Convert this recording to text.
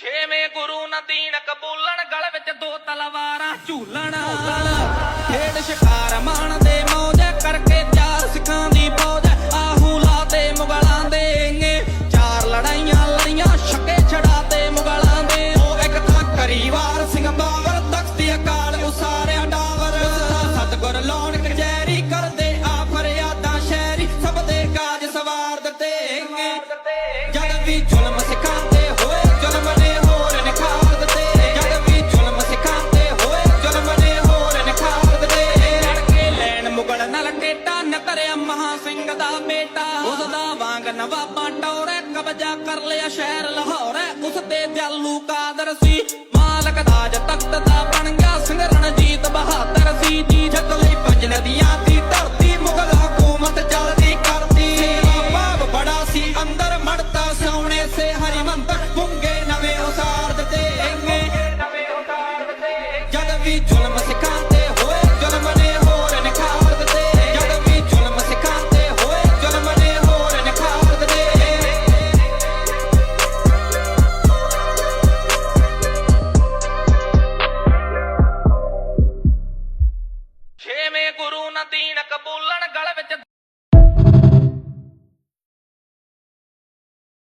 ਛੇਵੇਂ ਗੁਰੂ ਨਦੀਨ ਕਬੂਲਣ ਗਲ ਵਿੱਚ ਦੋ ਤਲਵਾਰਾਂ ਝੂਲਣ। ਟੇਟਾ ਨਕਰਿਆ ਮਹਾ ਸਿੰਘ ਦਾ ਬੇਟਾ। ਉਸ ਦਾ ਵਾਂਗ ਨਵਾਬਾਂ ਟੌਰੇ ਕਬਜ਼ਾ ਕਰ ਲਿਆ ਸ਼ਹਿਰ ਲਾਹੌਰ। ਉਸ ਤੇ ਜਾਲੂ ਕਾਦਰ ਸੀ। ਮਾਲਕ ਤਾਜ ਤਖਤ ਦਾ ਬਣ ਗਿਆ ਸਿੰਘ ਰਣਜੀਤ ਬਹਾਦਰ ਸੀ। ਜੀ ਜੱਟ ਲਈ ਪੰਜ ਨਦੀਆਂ ਦੀ ਧਰਤੀ ਮੁਗਲ ਹਕੂਮਤ ਚੱਲਦੀ ਕਰਦੀ ਸੇਵਾ ਭਾਵ ਬੜਾ ਸੀ, ਅੰਦਰ ਮੜਤਾ ਸੋਹਣੇ ਸੇ ਹਰਿਮੰਦਰ। ਪੁੰਗੇ ਨਵੇਂ ਉਸਾਰ ਦਿੱਤੇ ਇੰਗੇ ਜਦ ਵੀ ਜ਼ੁਲਮ ਸਿਖਾਉਂਦੇ ਛੇਵੇਂ ਗੁਰੂ ਕਬੂਲਣ ਗਲ ਵਿੱਚ